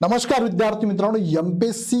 नमस्कार विद्यार्थी मित्रांनो एम पी एस सी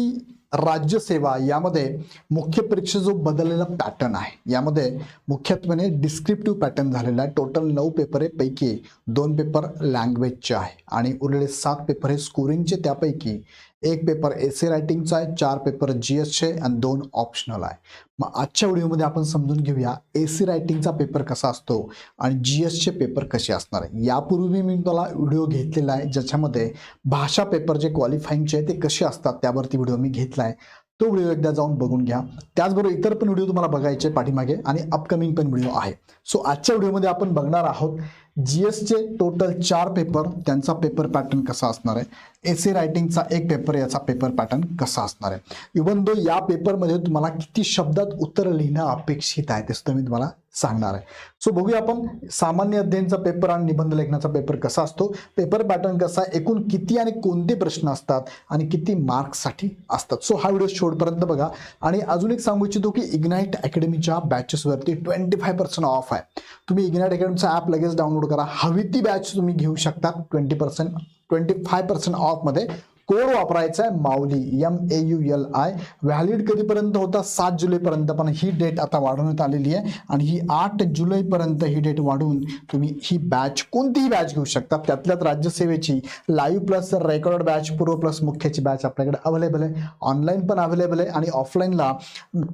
राज्यसेवा यामध्ये मुख्य परीक्षा जो बदललेला पॅटर्न आहे यामध्ये मुख्यत्वेने डिस्क्रिप्टिव्ह पॅटर्न झालेला आहे. टोटल नऊ पेपर आहे पैकी दोन पेपर लँग्वेजचे आहे. आणि उरलेले सात पेपर हे स्कोरिंगचे त्यापैकी एक पेपर एसे रायटिंगचा आहे चार पेपर जी एसचे आणि दोन ऑप्शनल आहे. मग आजच्या व्हिडिओमध्ये आपण समजून घेऊया एसी रायटिंगचा पेपर कसा असतो आणि जी एसचे पेपर कसे असणार आहे. यापूर्वी मी तुम्हाला व्हिडिओ घेतलेला आहे ज्याच्यामध्ये भाषा पेपर जे क्वालिफाईंगचे आहे ते कसे असतात त्यावरती व्हिडिओ मी घेतला आहे. तो व्हिडिओ एकदा जाऊन बघून घ्या. त्याचबरोबर इतर पण व्हिडिओ तुम्हाला बघायचे पाठीमागे आणि अपकमिंग पण व्हिडिओ आहे. सो आजच्या व्हिडिओमध्ये आपण बघणार आहोत जी एसचे टोटल चार पेपर त्यांचा पेपर पॅटर्न कसा असणार आहे? एसे रायटिंगचा एक पेपर याचा पेपर पॅटर्न कसा असणार आहे? इवन दो या पेपरमध्ये तुम्हाला किती शब्दात उत्तर लिहिणं अपेक्षित आहे ते सुद्धा मी तुम्हाला सांगणार आहे. सो बघूया आपण सामान्य अध्ययनचा पेपर आणि निबंध लेखनाचा पेपर कसा असतो? पेपर पॅटर्न कसा आहे? एकूण किती आणि कोणते प्रश्न असतात? आणि किती मार्क्ससाठी असतात? सो हा व्हिडिओ शेवटपर्यंत बघा. आणि अजून एक सांगू इच्छितो की इग्नाईट अकॅडमीच्या बॅचेसवरती ट्वेंटी फाय पर्सेंट ऑफ आहे. तुम्ही इग्नाईट अकॅडमीचा ॲप लगेच डाउनलोड करा. हवी ती बॅच तुम्ही घेऊ शकता. Twenty percent twenty five percent ऑफमध्ये code वापरायचा आहे Mauli M A U L I valid कधीपर्यंत होता? सात जुलैपर्यंत पण ही डेट आता वाढवण्यात आलेली आहे. आणि ही आठ जुलैपर्यंत ही डेट वाढवून तुम्ही ही बॅच कोणतीही बॅच घेऊ शकता. त्यातल्यात राज्यसेवेची लाईव्ह प्लस रेकॉर्ड बॅच पूर्व प्लस मुख्याची बॅच आपल्याकडे अवेलेबल आहे. ऑनलाईन पण अवेलेबल आहे. आणि ऑफलाईनला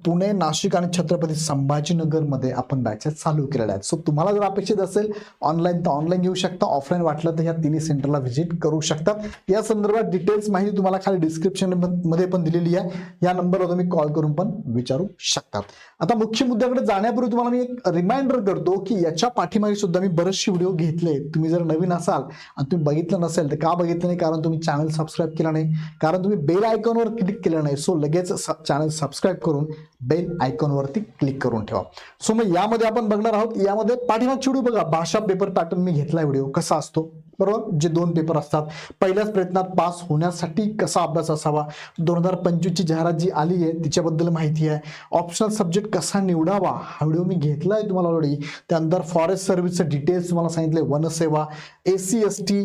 पुणे नाशिक आणि छत्रपती संभाजीनगरमध्ये आपण बॅचेस चालू केलेल्या आहेत. सो तुम्हाला जर अपेक्षित असेल ऑनलाईन तर ऑनलाईन घेऊ शकता. ऑफलाईन वाटलं तर ह्या तिन्ही सेंटरला व्हिजिट करू शकतात या संदर्भात डिटेल डिटेल्स माहिती तुम्हाला खाली डिस्क्रिप्शनमध्ये पण दिलेली आहे. या नंबरवर तुम्ही कॉल करून पण विचारू शकता आता मुख्य मुद्द्याकडे जाण्यापूर्वी तुम्हाला मी एक रिमाइंडर करतो की याच्या पाठीमागे सुद्धा मी बरेचसे व्हिडिओ घेतले. तुम्ही जर नवीन असाल आणि तुम्ही बघितलं नसेल तर का बघितलं नाही? कारण तुम्ही चॅनल सबस्क्राईब केला नाही. कारण तुम्ही बेल आयकॉनवर क्लिक केलं नाही. सो लगेच चॅनल सबस्क्राईब करून बेल आयकॉनवरती क्लिक करून ठेवा. सो मग यामध्ये आपण बघणार आहोत. यामध्ये पाठीमागची व्हिडिओ बघा. भाषा पेपर पॅटर्न मी घेतला व्हिडिओ कसा असतो? बरोबर जे दोन पेपर असतात पहिल्याच प्रयत्नात पास होण्यासाठी कसा अभ्यास असावा? दोन हजार पंचवीसची जाहिरात जी आली आहे तिच्याबद्दल माहिती आहे. ऑप्शनल सब्जेक्ट कसा निवडावा? हा व्हिडिओ मी घेतला आहे तुम्हाला ऑलरेडी त्यानंतर फॉरेस्ट सर्व्हिसचे डिटेल्स तुम्हाला सांगितले. वनसेवा A C S T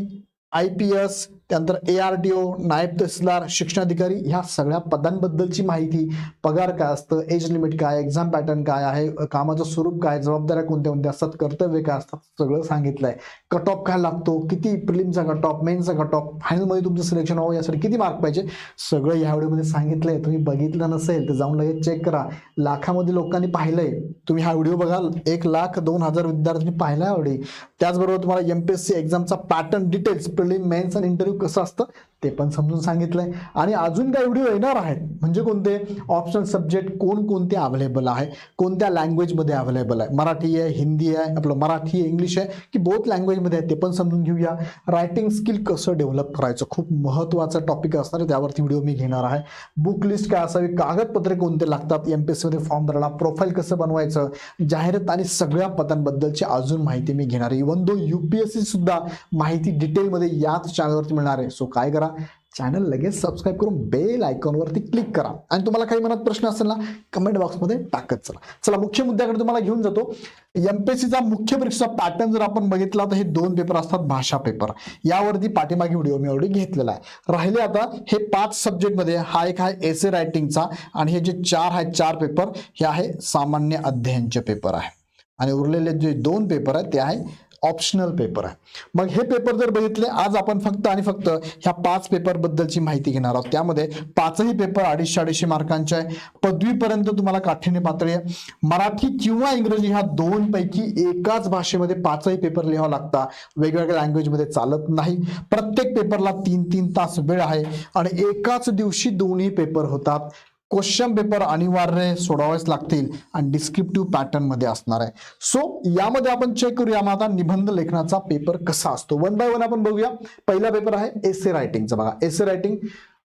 I P S त्यानंतर ए आर टी ओ नायब तहसीलदार शिक्षणाधिकारी ह्या सगळ्या पदांबद्दलची माहिती पगार काय असतं एज लिमिट काय एक्झाम पॅटर्न काय आहे कामाचं स्वरूप काय जबाबदाऱ्या कोणत्या कोणत्या असतात कर्तव्य काय असतात सगळं सांगितलंय. कट ऑफ काय लागतो किती प्रिलिमचा कट ऑफ मेनचा कट ऑफ फायनलमध्ये तुमचं सिलेक्शन व्हावं यासाठी किती मार्क पाहिजे सगळं या व्हिडिओमध्ये सांगितलंय. तुम्ही बघितलं नसेल तर जाऊन लगेच चेक करा. लाखामध्ये लोकांनी पाहिलंय. तुम्ही हा व्हिडिओ बघाल एक लाख दोन हजार विद्यार्थ्यांनी पाहिला आवडी त्याचबरोबर तुम्हाला एम पी एस सी एक्झामचा पॅटर्न डिटेल्स प्रिलिम मेन्स आणि इंटरव्ह्यू कसं असतं? ते पण समजून सांगितलं आहे आणि अजून काही व्हिडिओ येणार आहेत. म्हणजे कोणते? ऑप्शनल सब्जेक्ट कोण कोणते अवेलेबल आहे? कोणत्या लँग्वेजमध्ये अवेलेबल आहे? मराठी आहे हिंदी आहे आपलं मराठी आहे इंग्लिश आहे की बोथ लँग्वेजमध्ये आहे ते पण समजून घेऊया. रायटिंग स्किल कसं डेव्हलप करायचं? खूप महत्त्वाचा टॉपिक असणार आहे. त्यावरती व्हिडिओ मी घेणार आहे. बुक लिस्ट काय असावी? कागदपत्रे कोणते लागतात? एम पी एस सीमध्ये फॉर्म भरायला प्रोफाईल कसं बनवायचं? जाहिरात आणि सगळ्या पदांबद्दलची अजून माहिती मी घेणार आहे. Even though U P S C सुद्धा माहिती डिटेलमध्ये याच चॅनलवरती मिळणार आहे. सो काय करा? चॅनल लगेच सबस्क्राईब करून बेल आयकॉनवरती क्लिक करा. आणि तुम्हाला काही मनात प्रश्न असेल ना कमेंट बॉक्समध्ये टाकत चला. चला मुख्य मुद्द्याकडे तुम्हाला घेऊन जातो. एमपीएससीचा मुख्य परीक्षा पॅटर्न जर आपण बघितला तर हे दोन पेपर असतात भाषा पेपर यावरती पाठीमागे व्हिडिओ मी ऑलरेडी घेतलेला आहे. राहिले आता हे पाच सब्जेक्टमध्ये हा एक आहे एसे रायटिंगचा आणि हे जे चार आहेत चार पेपर हे आहे सामान्य अध्ययनचे पेपर आहे. आणि उरलेले जे दोन पेपर आहेत ते आहे ऑप्शनल पेपर आहे. मग हे पेपर जर बघितले आज आपण फक्त आणि फक्त ह्या पाच पेपर बद्दलची माहिती घेणार आहोत. त्यामध्ये पाचही पेपर अडीचशे अडीचशे मार्कांचे आहे. पदवीपर्यंत तुम्हाला काठीण्य पातळी आहे. मराठी किंवा इंग्रजी ह्या दोन पैकी एकाच भाषेमध्ये पाचही पेपर लिहावं लागता. वेगवेगळ्या लँग्वेजमध्ये चालत नाही. प्रत्येक पेपरला तीन तीन तास वेळ आहे. आणि एकाच दिवशी दोन्ही पेपर होतात. क्वेश्चन पेपर अनिवार्य सोडावेच लागतील आणि डिस्क्रिप्टिव्ह पॅटर्नमध्ये असणार आहे. सो यामध्ये आपण चेक करूया मग आता निबंध लेखनाचा पेपर कसा असतो. वन बाय वन आपण बघूया. पहिला पेपर आहे एसे रायटिंगचा बघा. एसे रायटिंग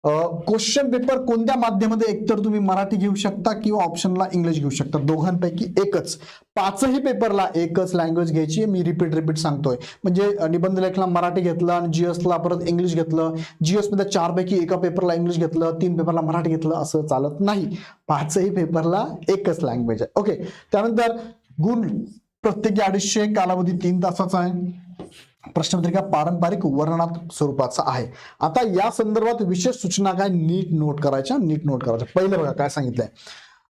क्वेश्चन पेपर कोणत्या माध्यमामध्ये एकतर तुम्ही मराठी घेऊ शकता किंवा ऑप्शनला इंग्लिश घेऊ शकता? दोघांपैकी एकच. पाचही पेपरला एकच लँग्वेज घ्यायची मी रिपीट रिपीट सांगतोय. म्हणजे निबंध लेखला मराठी घेतलं आणि जीएसला परत इंग्लिश घेतलं. जीएसमध्ये चारपैकी एका पेपरला इंग्लिश घेतलं तीन पेपरला मराठी घेतलं असं चालत नाही. पाचही पेपरला एकच लँग्वेज आहे. ओके त्यानंतर गुण प्रत्येकी अडीचशे कालावधी तीन तासाचा आहे. प्रश्नपत्रिका पारंपरिक वर्णनात स्वरूपाचा आहे. आता या संदर्भात विशेष सूचना काय नीट नोट करायच्या? नीट नोट करायच्या. पहिलं बघा काय सांगितलंय?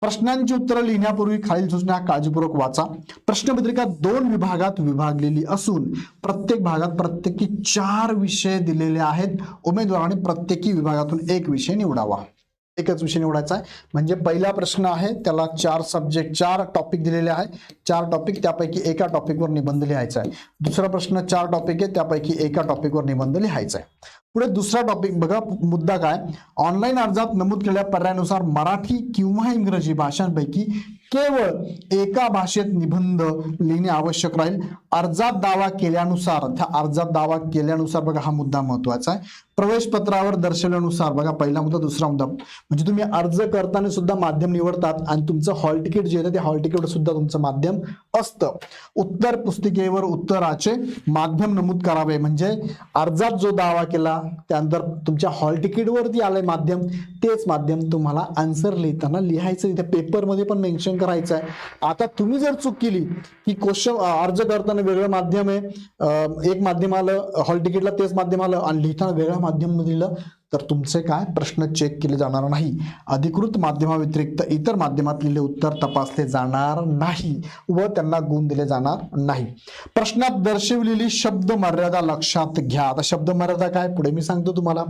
प्रश्नांची उत्तरं लिहिण्यापूर्वी खालील सूचना काळजीपूर्वक वाचा. प्रश्नपत्रिका दोन विभागात विभागलेली असून प्रत्येक भागात प्रत्येकी चार विषय दिलेले आहेत. उमेदवाराने प्रत्येकी विभागातून एक विषय निवडावा. एकच विषय निवडायचा आहे. म्हणजे पहिला प्रश्न आहे त्याला चार सब्जेक्ट चार टॉपिक दिलेले आहे चार टॉपिक त्यापैकी एका टॉपिकवर निबंध लिहायचा आहे. दुसरा प्रश्न चार टॉपिक आहे त्यापैकी एका टॉपिकवर निबंध लिहायचा आहे. पुढे दुसरा टॉपिक बघा मुद्दा काय? ऑनलाईन अर्जात नमूद केलेल्या पर्यायानुसार मराठी किंवा इंग्रजी भाषांपैकी केवळ एका भाषेत निबंध लिहिणे आवश्यक राहील. अर्जात दावा केल्यानुसार त्या अर्जात दावा केल्यानुसार बघा हा मुद्दा महत्त्वाचा आहे. प्रवेश पत्रावर दर्शवल्यानुसार बघा पहिला मुद्दा दुसरा मुद्दा. म्हणजे तुम्ही अर्ज करताना सुद्धा माध्यम निवडतात आणि तुमचं हॉल तिकीट जे आहे ते हॉल तिकीट सुद्धा तुमचं माध्यम असतं. उत्तर पुस्तिकेवर उत्तराचे माध्यम नमूद करावे. म्हणजे अर्जात जो दावा केला त्यानंतर तुमच्या हॉल तिकीटवरती आलंय माध्यम तेच माध्यम तुम्हाला आन्सर लिहिताना लिहायचं. इथे पेपरमध्ये पण मेन्शन करायचं आहे आता तुम्ही जर चूक केली की क्वेश्चन अर्ज करताना वेगळं माध्यम आहे एक माध्यम आलं हॉल तिकीटला तेच माध्यम आलं आणि लिहिताना वेगळ्या माध्यम दिलं तर तुमचे काय प्रश्न चेक केले जाणार नाही? अधिकृत माध्यमाव्यतिरिक्त इतर माध्यमात लिहिले उत्तर तपासले जाणार नाही व त्यांना गुण दिले जाणार नाही. प्रश्नात दर्शवलेली शब्द मर्यादा लक्षात घ्या. आता शब्द मर्यादा काय? पुढे मी सांगतो तुम्हाला.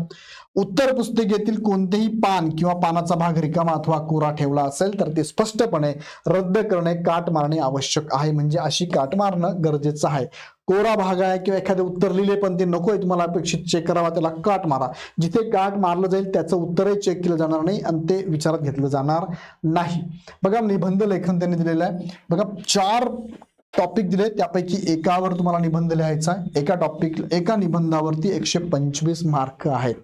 उत्तर पुस्तिकेतील कोणतेही पान किंवा पानाचा भाग रिकामा अथवा कोरा ठेवला असेल तर ते स्पष्टपणे रद्द करणे काट मारणे आवश्यक आहे. म्हणजे अशी काट मारणं गरजेचं आहे. कोरा भाग आहे किंवा एखादे उत्तर लिहिले पण ते नको आहे तुम्हाला अपेक्षित चेक करावा त्याला काट मारा. जिथे काट मारलं जाईल त्याचं उत्तरही चेक केलं जाणार नाही आणि ते विचारात घेतलं जाणार नाही. बघा निबंध लेखन त्यांनी दिलेलं आहे. बघा चार टॉपिक दिले त्यापैकी एकावर तुम्हाला निबंध लिहायचा आहे. एका टॉपिक एका निबंधावरती एकशे पंचवीस मार्क आहेत.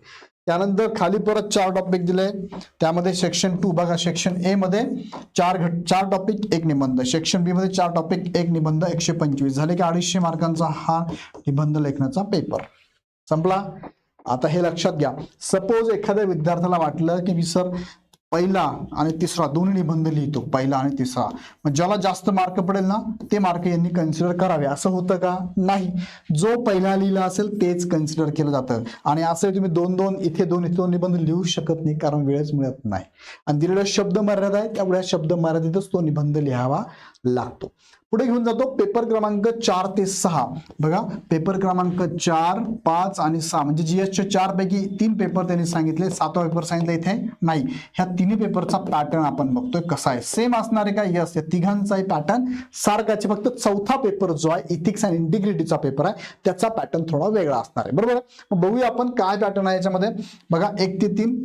त्यानंतर खाली परत चार टॉपिक दिले. त्यामध्ये सेक्शन टू बघा सेक्शन ए मध्ये चार घट चार टॉपिक एक निबंध. सेक्शन बी मध्ये चार टॉपिक एक निबंध एकशे पंचवीस. झाले की अडीचशे मार्कांचा हा निबंध लेखनाचा पेपर संपला. आता हे लक्षात घ्या. सपोज एखाद्या विद्यार्थ्याला वाटलं की मी सर पहिला आणि तिसरा दोन्ही निबंध लिहितो पहिला आणि तिसरा. मग ज्याला जास्त मार्क पडेल ना ते मार्क यांनी कन्सिडर करावे. असं होतं का? नाही. जो पहिला लिहिला असेल तेच कन्सिडर केलं जातं. आणि असं तुम्ही दोन दोन इथे दोन इथे दोन निबंध लिहू शकत नाही कारण वेळच मिळत नाही. आणि दिलेला शब्द मर्यादा आहे त्यामुळे शब्द मर्यादेतच तो निबंध लिहावा लागतो. पुढे घेऊन जातो पेपर क्रमांक चार ते सहा. बघा पेपर क्रमांक चार पाच आणि सहा. म्हणजे जीएसच्या चार पैकी तीन पेपर त्यांनी सांगितले सातवा पेपर सांगितलं इथे नाही. ह्या तिन्ही पेपरचा पॅटर्न आपण बघतोय कसा आहे. सेम असणार आहे का? यस या तिघांचाही पॅटर्न सारखाचे फक्त चौथा पेपर जो आहे इथिक्स अँड इंटिग्रिटीचा पेपर आहे. त्याचा पॅटर्न थोडा वेगळा असणार आहे. बरोबर आहे? मग बघूया आपण काय पॅटर्न आहे याच्यामध्ये. बघा एक ते तीन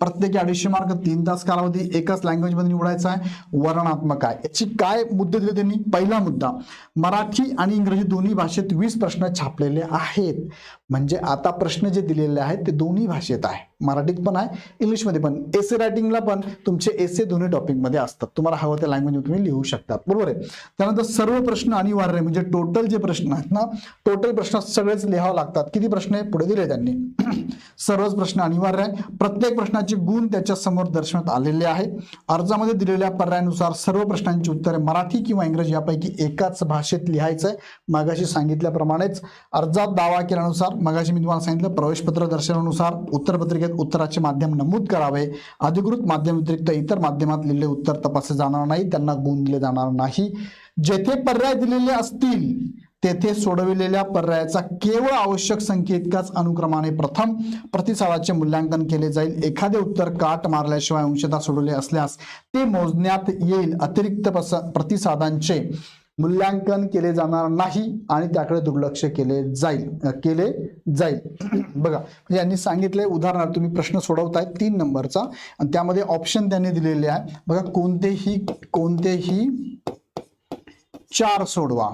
प्रत्येकी अडीचशे मार्क तीन तास कालावधी एकाच लँग्वेजमध्ये निवडायचा आहे. वर्णनात्मक आहे. याची काय मुद्दे दिले त्यांनी? पहिला मुद्दा मराठी आणि इंग्रजी दोन्ही भाषेत वीस प्रश्न छापलेले आहेत. म्हणजे आता प्रश्न जे दिलेले आहेत ते दोन्ही भाषेत आहे. मराठीत पण आहे इंग्लिशमध्ये पण. एसे रायटिंगला पण तुमचे एसे दोन्ही टॉपिकमध्ये असतात. तुम्हाला हवं त्या लँग्वेज तुम्ही लिहू शकता. बरोबर आहे? त्यानंतर सर्व प्रश्न अनिवार्य आहे. म्हणजे टोटल जे प्रश्न आहेत ना टोटल प्रश्न सगळेच लिहावं लागतात. किती प्रश्न आहे पुढे दिले त्यांनी. सर्वच प्रश्न अनिवार्य आहे. प्रत्येक प्रश्नाचे गुण त्याच्यासमोर दर्शवण्यात आलेले आहे अर्जामध्ये दिलेल्या पर्यायानुसार सर्व प्रश्नांची उत्तरे मराठी किंवा इंग्रजी यापैकी एकाच भाषेत लिहायचं आहे मागाशी सांगितल्याप्रमाणेच अर्जात दावा केल्यानुसार मगाशी मी तुम्हाला सांगितलं प्रवेशपत्र दर्शनानुसार उत्तरपत्रिकेत उत्तराचे माध्यम नमूद करावे. अधिकृत माध्यम व्यतिरिक्त इतर माध्यमात लिहिलेले उत्तर तपासले जाणार नाही त्यांना गुण दिले जाणार नाही. जेथे पर्याय दिलेले असतील तेथे सोडविलेल्या पर्यायाचा केवळ आवश्यक संख्येतकाच अनुक्रमाने प्रथम प्रतिसादाचे मूल्यांकन केले जाईल. एखादे उत्तर काट मारल्याशिवाय अंशतः सोडवले असल्यास ते मोजण्यात येईल. अतिरिक्त प्रतिसादांचे मूल्यांकन केले जाणार नाही आणि त्याकडे दुर्लक्ष केले जाईल केले जाईल. बघा म्हणजे यांनी सांगितले उदाहरणार्थ तुम्ही प्रश्न सोडवताय तीन नंबरचा आणि त्यामध्ये ऑप्शन त्यांनी दिलेले आहे. बघा कोणतेही कोणतेही चार सोडवा.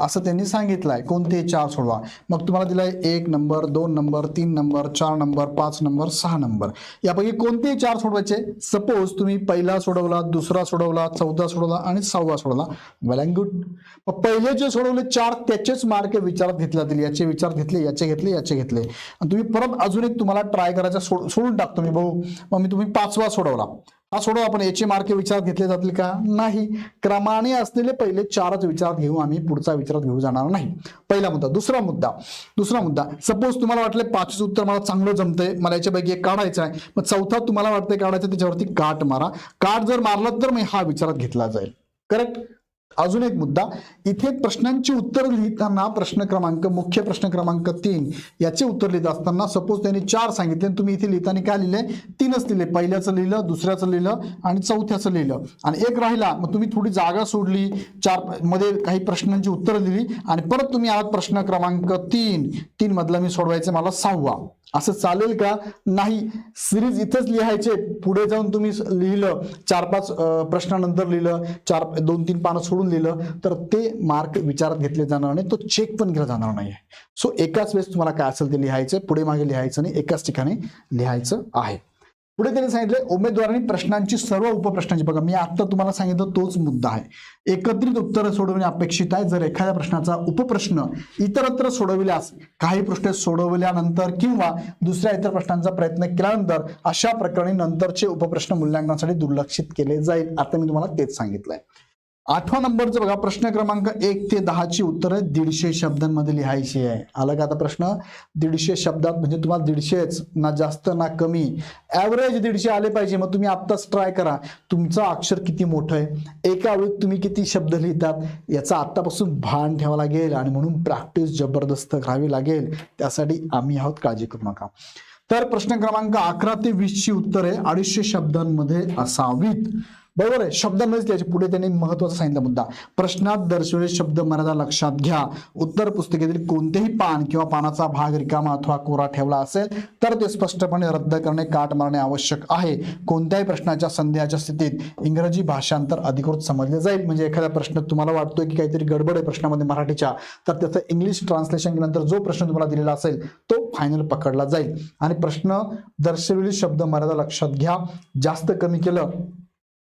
असं त्यांनी सांगितलंय. कोणतेही चार सोडवा? मग तुम्हाला दिलाय एक नंबर दोन नंबर तीन नंबर चार नंबर पाच नंबर सहा नंबर. यापैकी कोणतेही चार सोडवायचे? सपोज तुम्ही पहिला सोडवला दुसरा सोडवला चौथा सोडवला आणि सहावा सोडवला. वेल अँड गुड मग पहिले जे सोडवले चार त्याचेच मार्क विचारात घेतले जातील. याचे विचार घेतले याचे घेतले याचे घेतले. आणि तुम्ही परत अजून एक तुम्हाला ट्राय करायचा सोड सोडून टाकतो मी भाऊ मग मी तुम्ही पाचवा सोडवला. हा सोडून आपण याचे मार्के विचारात घेतले जातील का? नाही. क्रमाने असलेले पहिले चारच विचारात घेऊ आम्ही पुढचा विचारात घेऊ जाणार नाही. पहिला मुद्दा दुसरा मुद्दा दुसरा मुद्दा. सपोज तुम्हाला वाटलं पाचच उत्तर मला चांगलं जमतंय मला याच्यापैकी एक काढायचं आहे मग चौथा तुम्हाला वाटतंय काढायचं त्याच्यावरती काट मारा. काट जर मारला तर मग हा विचारात घेतला जाईल. करेक्ट अजून एक मुद्दा. इथे प्रश्नांची उत्तर लिहिताना प्रश्न क्रमांक मुख्य प्रश्न क्रमांक तीन याचे उत्तर लिहित असताना सपोज त्यांनी चार सांगितले आणि तुम्ही इथे लिहिताना काय लिहिले? तीनच लिहिले. पहिल्याचं लिहिलं दुसऱ्याचं लिहिलं आणि चौथ्याचं लिहिलं. आणि एक राहिला मग तुम्ही थोडी जागा सोडली चारमध्ये काही प्रश्नांची उत्तरं दिली आणि परत तुम्ही आहात प्रश्न क्रमांक तीन. तीन मधला मी सोडवायचं मला सहावा. असं चालेल का? नाही. सिरीज इथंच लिहायचे. पुढे जाऊन तुम्ही लिहिलं चार पाच प्रश्नानंतर लिहिलं चार दोन तीन पानं सोडून लिहिलं तर ते मार्क विचारात घेतले जाणार नाही तो चेक पण केला जाणार नाही. सो एकाच वेळेस तुम्हाला काय असेल ते लिहायचं पुढे मागे लिहायचं नाही एकाच ठिकाणी लिहायचं आहे. पुढे त्यांनी सांगितले उमेदवारांनी प्रश्नांची सर्व उपप्रश्नांची बघा मी आता तुम्हाला सांगितलं तोच मुद्दा आहे. एकत्रित उत्तरं सोडवणे अपेक्षित आहे. जर एखाद्या प्रश्नाचा उपप्रश्न इतरत्र सोडविल्यास काही प्रश्न सोडवल्यानंतर किंवा दुसऱ्या इतर प्रश्नांचा प्रयत्न केल्यानंतर अशा प्रकरणी नंतरचे उपप्रश्न मूल्यांकनासाठी दुर्लक्षित केले जाईल. आता मी तुम्हाला तेच सांगितलंय. आठवा नंबरचं बघा प्रश्न क्रमांक एक ते दहाची उत्तरं दीडशे शब्दांमध्ये लिहायची आहे. आलं का आता प्रश्न? दीडशे शब्दात म्हणजे तुम्हाला दीडशेच ना जास्त ना कमी. ॲव्हरेज दीडशे आले पाहिजे मग तुम्ही आत्ताच ट्राय करा. तुमचं अक्षर किती मोठं आहे? एका वेळी तुम्ही किती शब्द लिहितात? याचा आत्तापासून भान ठेवा लागेल आणि म्हणून प्रॅक्टिस जबरदस्त करावी लागेल. त्यासाठी आम्ही आहोत काळजी करू नका. तर प्रश्न क्रमांक अकरा ते वीसची उत्तरे अडीचशे शब्दांमध्ये असावीत. बरोबर आहे. शब्दांमध्येच त्याच्या पुढे त्यांनी महत्त्वाचा सांगितला मुद्दा. प्रश्नात दर्शवलेले शब्द मर्यादा लक्षात घ्या. उत्तर पुस्तिकेतील कोणतेही पान किंवा पानाचा भाग रिकामा अथवा कोरा ठेवला असेल तर ते स्पष्टपणे रद्द करणे काट मारणे आवश्यक आहे. कोणत्याही प्रश्नाच्या संदेहाच्या स्थितीत इंग्रजी भाषांतर अधिकृत समजले जाईल. म्हणजे एखादा प्रश्न तुम्हाला वाटतोय की काहीतरी गडबड आहे प्रश्नामध्ये मराठीच्या तर त्याचं इंग्लिश ट्रान्सलेशन केल्यानंतर जो प्रश्न तुम्हाला दिलेला असेल तो फायनल पकडला जाईल. आणि प्रश्न दर्शवलेले शब्द मर्यादा लक्षात घ्या. जास्त कमी केलं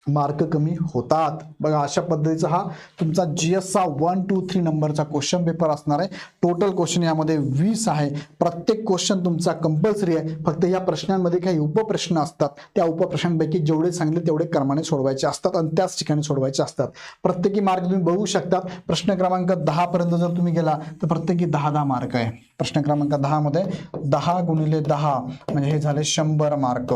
मार्क कमी होतात. बघा अशा पद्धतीचा हा तुमचा जी एसचा वन टू थ्री नंबरचा क्वेश्चन पेपर असणार आहे. टोटल क्वेश्चन यामध्ये वीस आहे. प्रत्येक क्वेश्चन तुमचा कंपल्सरी आहे. फक्त या प्रश्नांमध्ये काही उपप्रश्न असतात. त्या उपप्रश्नांपैकी जेवढे सांगले तेवढे क्रमाने सोडवायचे असतात आणि त्याच ठिकाणी सोडवायचे असतात. प्रत्येकी मार्क तुम्ही बघू शकतात. प्रश्न क्रमांक दहा पर्यंत जर तुम्ही गेला तर प्रत्येकी दहा दहा मार्क आहे. प्रश्न क्रमांक दहामध्ये दहा गुणिले दहा म्हणजे हे झाले शंभर मार्क.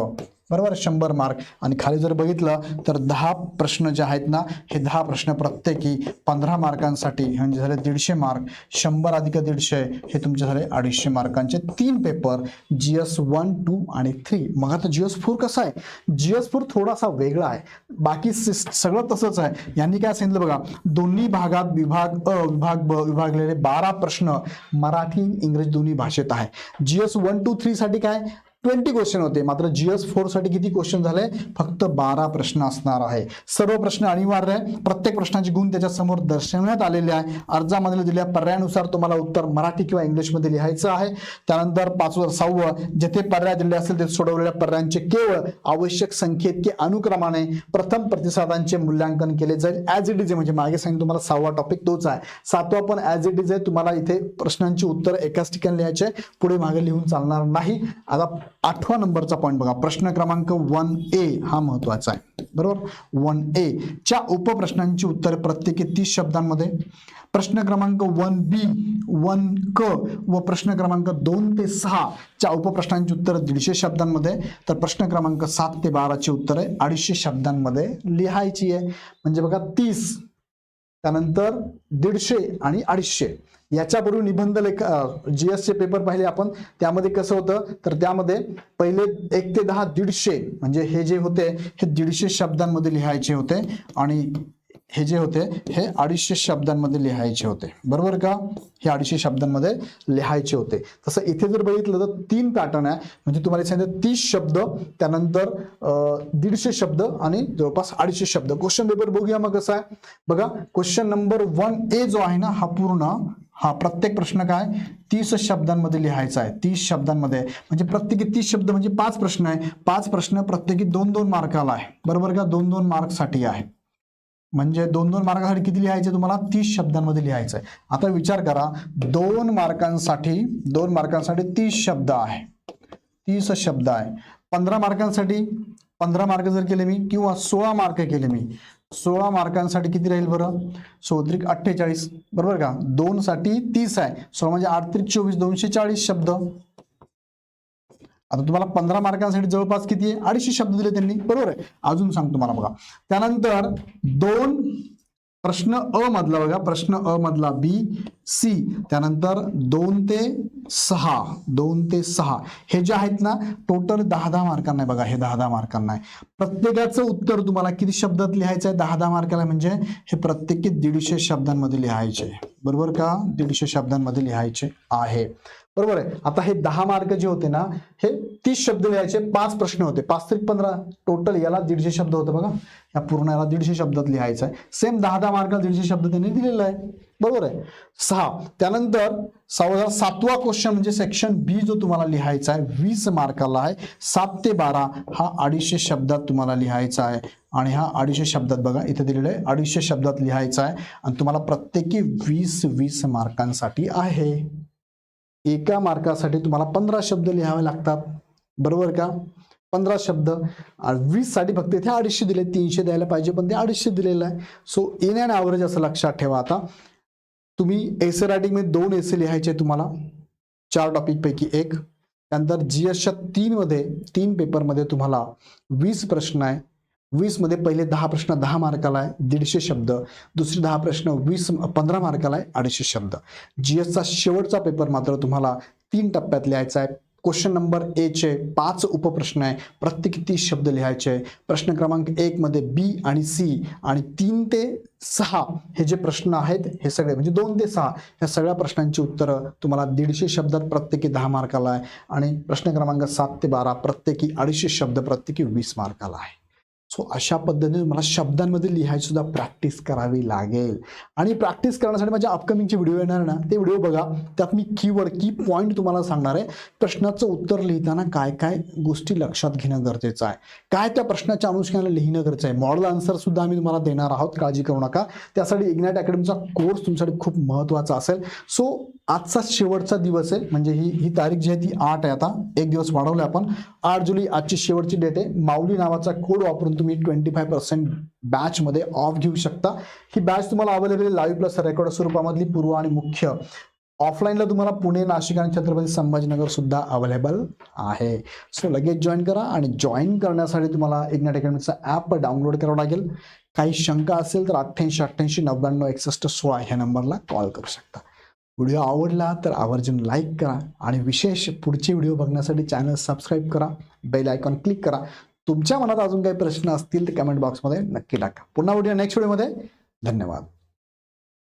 बरोबर शंभर मार्क. आणि खाली जर बघितलं तर दहा प्रश्न जे आहेत ना हे दहा प्रश्न प्रत्येकी पंधरा मार्कांसाठी म्हणजे झाले दीडशे मार्क. शंभर अधिक दीडशे हे तुमचे झाले अडीचशे मार्कांचे. तीन paper G S one two आणि थ्री. मग आता जी एस फोर कसा आहे? जी एस फोर थोडासा वेगळा आहे. बाकी सगळं तसंच आहे. यांनी काय सांगितलं बघा दोन्ही भागात विभाग अ विभाग ब विभागलेले बारा प्रश्न मराठी इंग्रजी दोन्ही भाषेत आहे. G S one two three साठी काय? ट्वेंटी क्वेश्चन होते. मात्र जीएस एससाठी किती क्वेश्चन झाले? फक्त बारा प्रश्न असणार आहे. सर्व प्रश्न अनिवार्य आहे. प्रत्येक प्रश्नाचे गुण त्याच्यासमोर दर्शवण्यात आलेले आहे. अर्जामध्ये दिलेल्या पर्यायानुसार तुम्हाला उत्तर मराठी किंवा इंग्लिशमध्ये लिहायचं आहे. त्यानंतर पाचवं सहावं जेथे पर्याय दिले असेल ते सोडवलेल्या पर्यायांचे केवळ आवश्यक संख्येत की अनुक्रमाने प्रथम प्रतिसादांचे मूल्यांकन केले जाईल. ॲज इट इज म्हणजे मागे सांगितलं तुम्हाला सहावा टॉपिक तोच आहे. सातवा पण ॲज इट इज आहे. तुम्हाला इथे प्रश्नांची उत्तर एकाच ठिकाणी लिहायचे पुढे मागे लिहून चालणार नाही. आता आठवा नंबरचा पॉईंट बघा. प्रश्न क्रमांक वन ए हा महत्त्वाचा आहे. बरोबर? वन ए च्या उपप्रश्नांची उत्तरे प्रत्येकी तीस शब्दांमध्ये. प्रश्न क्रमांक वन बी वन क व प्रश्न क्रमांक दोन ते सहा च्या उपप्रश्नांची उत्तर दीडशे शब्दांमध्ये. तर प्रश्न क्रमांक सात ते बाराची उत्तरे अडीचशे शब्दांमध्ये लिहायची आहे. म्हणजे बघा तीस. त्यानंतर दीडशे आणि अडीचशे. याच्यापूर्वी निबंध लेख जीएस चे पेपर पाहिले आपण. त्यामध्ये कसं होतं? तर त्यामध्ये पहिले एक ते दहा दीडशे म्हणजे हे जे होते हे दीडशे शब्दांमध्ये लिहायचे होते. आणि हे जे होते हे अडीचशे शब्दांमध्ये लिहायचे होते. बरोबर का? हे अडीचशे शब्दांमध्ये लिहायचे होते. तसं इथे जर बघितलं तर तीन पॅटर्न आहे. म्हणजे तुम्हाला सांगितलं तीस शब्द त्यानंतर दीडशे शब्द आणि जवळपास अडीचशे शब्द. क्वेश्चन पेपर बघूया मग कसं आहे. बघा क्वेश्चन नंबर वन ए जो आहे ना हा पूर्ण हा प्रत्येक प्रश्न काय? तीस शब्दांमध्ये लिहायचा आहे. तीस शब्दांमध्ये. म्हणजे प्रत्येकी तीस शब्द म्हणजे पाच प्रश्न आहे. पाच प्रश्न प्रत्येकी दोन दोन मार्काला आहे. बरोबर का? दोन दोन मार्कसाठी आहे. म्हणजे दोन दोन मार्कासाठी किती लिहायचे तुम्हाला? तीस शब्दांमध्ये लिहायचं आहे. आता विचार करा. दोन मार्कांसाठी दोन मार्कांसाठी तीस शब्द आहे. तीस शब्द आहे. पंधरा मार्कांसाठी पंधरा मार्क जर केले मी किंवा सोळा मार्क केले मी सोळा मार्कांसाठी किती राहील बरं? सोत्रिक अठ्ठेचाळीस. बरोबर का? दोन साठी तीस आहे. सोळा म्हणजे आठ चोवीस दोनशे चाळीस शब्द. आता तुम्हाला पंधरा मार्कांसाठी जवळपास किती आहे? अडीचशे शब्द दिले त्यांनी. बरोबर आहे? अजून सांगतो मला बघा. त्यानंतर दोन प्रश्न अ मधला बघा प्रश्न अ मधला बी सी त्यानंतर दोन ते सहा दोन ते सहा. हे जे आहेत ना टोटल दहा दहा मार्कांना बघा हे दहा दहा मार्कांना आहे प्रत्येकाचं उत्तर तुम्हाला किती शब्दात लिहायचं आहे? दहा दहा मार्काला म्हणजे हे प्रत्येकी दीडशे शब्दांमध्ये लिहायचे. बरोबर का? दीडशे शब्दांमध्ये लिहायचे आहे. बरोबर आहे? आता हे दहा मार्क जे होते ना हे तीस शब्द लिहायचे पाच प्रश्न होते. पाच ते पंधरा टोटल याला दीडशे शब्द होते बघा. या पूर्ण याला दीडशे शब्दात लिहायचं आहे. सेम दहा दहा मार्काला दीडशे शब्द त्यांनी दिलेला आहे. बरोबर आहे? सहा. त्यानंतर सहा सातवा क्वेश्चन म्हणजे सेक्शन बी जो तुम्हाला लिहायचा आहे वीस मार्काला आहे. सात ते बारा हा अडीचशे शब्दात तुम्हाला लिहायचा आहे. आणि हा अडीचशे शब्दात बघा इथे दिलेलं आहे अडीचशे शब्दात लिहायचा आहे. आणि तुम्हाला प्रत्येकी वीस वीस मार्कांसाठी आहे. एका मार्कासाठी तुम्हाला पंधरा शब्द लिहावे लागतात. बरोबर का? पंधरा शब्द. वीससाठी वीससाठी फक्त इथे अडीचशे दिले तीनशे द्यायला पाहिजे पण ते अडीचशे दिलेलं आहे. सो इन अँड ॲव्हरेज असं लक्षात ठेवा आता. तुम्ही एसे रायटिंगमध्ये दोन एसे लिहायचे तुम्हाला. चार टॉपिकपैकी एक. त्यानंतर जी एसच्या तीनमध्ये तीन पेपरमध्ये तुम्हाला वीस प्रश्न आहे. वीसमध्ये पहिले दहा प्रश्न दहा मार्काला आहे दीडशे शब्द. दुसरे दहा प्रश्न वीस पंधरा मार्काला आहे अडीचशे शब्द. जी एसचा शेवटचा पेपर मात्र तुम्हाला तीन टप्प्यात लिहायचा आहे. क्वेश्चन नंबर एचे पाच उपप्रश्न आहे. प्रत्येकी तीस शब्द लिहायचे. आहे प्रश्न क्रमांक एकमध्ये बी आणि सी आणि तीन ते सहा हे जे प्रश्न आहेत हे सगळे म्हणजे दोन ते सहा या सगळ्या प्रश्नांची उत्तरं तुम्हाला दीडशे शब्दात प्रत्येकी दहा मार्काला आहे आणि प्रश्न क्रमांक सात ते बारा प्रत्येकी अडीचशे शब्द प्रत्येकी वीस मार्काला आहे सो अशा पद्धतीने मला शब्दांमध्ये लिहायची सुद्धा प्रॅक्टिस करावी लागेल. आणि प्रॅक्टिस करण्यासाठी माझ्या अपकमिंगचे व्हिडिओ येणार ना ते व्हिडिओ बघा. त्यात मी कीवर्ड की पॉईंट तुम्हाला सांगणार आहे. प्रश्नाचं उत्तर लिहिताना काय काय गोष्टी लक्षात घेणं गरजेचं आहे. काय त्या प्रश्नाच्या अनुषंगाने लिहिणं गरजेचं आहे? मॉडल आन्सर सुद्धा आम्ही तुम्हाला देणार आहोत. काळजी करू नका. त्यासाठी इग्नाइट अकॅडमीचा कोर्स तुमच्यासाठी खूप महत्त्वाचा असेल. सो आजचा शेवटचा दिवस आहे. म्हणजे ही ही तारीख जी आहे ती आठ आहे आता. एक दिवस वाढवलं आपण. आठ जुलै आजची शेवटची डेट आहे. माऊली नावाचा कोड वापरून तुम्ही ट्वेंटी फाय पर्सेंट बॅचमध्ये ऑफ घेऊ शकता. ही बॅच तुम्हाला अवेलेबल आहे लाईव्ह प्लस रेकॉर्ड स्वरूपामधली पूर्व आणि मुख्य. ऑफलाईनला तुम्हाला पुणे नाशिक आणि छत्रपती संभाजीनगर सुद्धा अवेलेबल आहे. सो लगेच जॉईन करा आणि जॉईन करण्यासाठी तुम्हाला इग्नाट अकॅडमीचा ॲप डाउनलोड करावं लागेल. काही शंका असेल तर अठ्ठ्याऐंशी अठ्ठ्याऐंशी नव्याण्णव एकसष्ट सोळा ह्या नंबरला कॉल करू शकता. व्हिडिओ आवडला तर आवर्जून लाईक करा आणि विशेष पुढचे व्हिडिओ बघण्यासाठी चॅनल सबस्क्राईब करा. बेल आयकॉन क्लिक करा. तुमच्या मनात अजून काही प्रश्न असतील तर कमेंट बॉक्समध्ये नक्की टाका. पुन्हा व्हिडिओ नेक्स्ट व्हिडिओमध्ये धन्यवाद.